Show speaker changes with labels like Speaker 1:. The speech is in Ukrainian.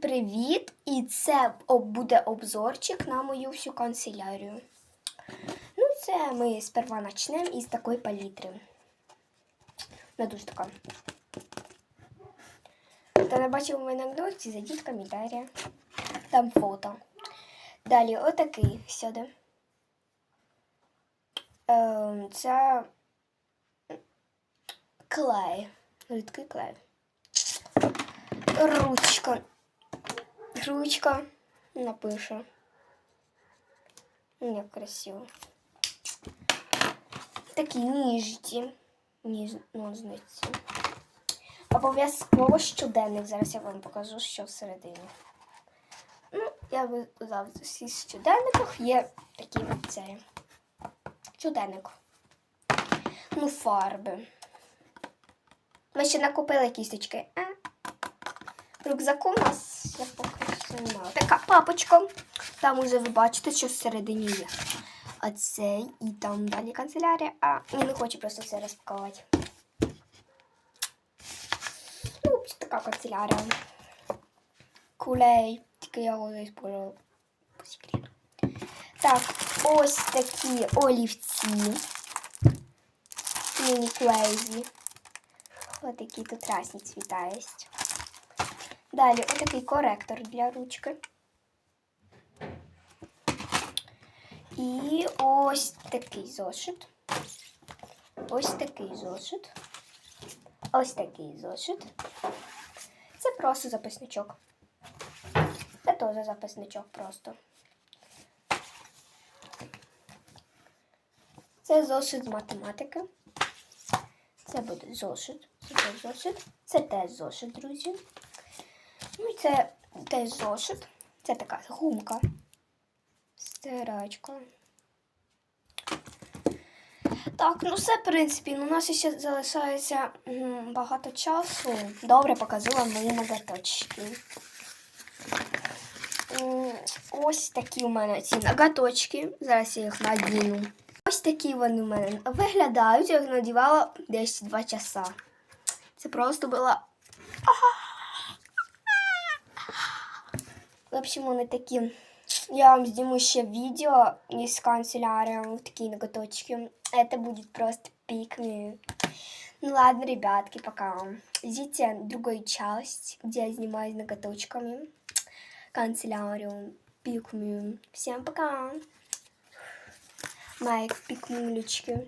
Speaker 1: привіт! І це буде обзорчик на мою всю канцелярію. Ну, це ми сперва почнемо із такої палітри. Вона дуже така. Хто не бачив у мене анекдоті, зайдіть в коментарі. Там фото. Далі отакий сюди. Ем, це клей. Рідкий клей. Ручка. Ручка напише. Як красиво. Такі ніжці. Ніж... Ножниці. Обов'язково щоденник. Зараз я вам покажу, що всередині. Ну, я би завжди всі щоденниках є такі це. Щоденник. Ну, фарби. Ми ще накупили кісточки. А? В рюкзаку у нас я поки. Така папочка. Там уже ви бачите, що всередині є. А цей і там далі канцелярія. А я не хочу просто все розпаковувати. Ну, така канцелярія. Кулей. Тільки я його использувала по секрету. Так, ось такі олівці. Міні клейзі. Ось такі тут різні цвіта є. Далі отакий коректор для ручки. І ось такий зошит. Ось такий зошит. Ось такий зошит. Це просто записничок. Це теж записничок просто. Це зошит з математики. Це буде зошит. Це зошит. Це теж зошит, друзі. Ну і це теж зошит. Це така гумка. Стирачка. Так, ну все, в принципі, ну, у нас ще залишається багато часу. Добре показала мої ноготочки. Ось такі у мене ці ноготочки. Зараз я їх надіну. Ось такі вони у мене виглядають, як надівала десь 2 часа. Це просто було. В общем, вони такі. Я вам сниму ще видео из канцелярия, вот такие ноготочки. Это будет просто пикми. Ну ладно, ребятки, пока. Ждите другую часть, где я занимаюсь ноготочками. Канцелярию, пикми. Всем пока. Майк, пикмулечки.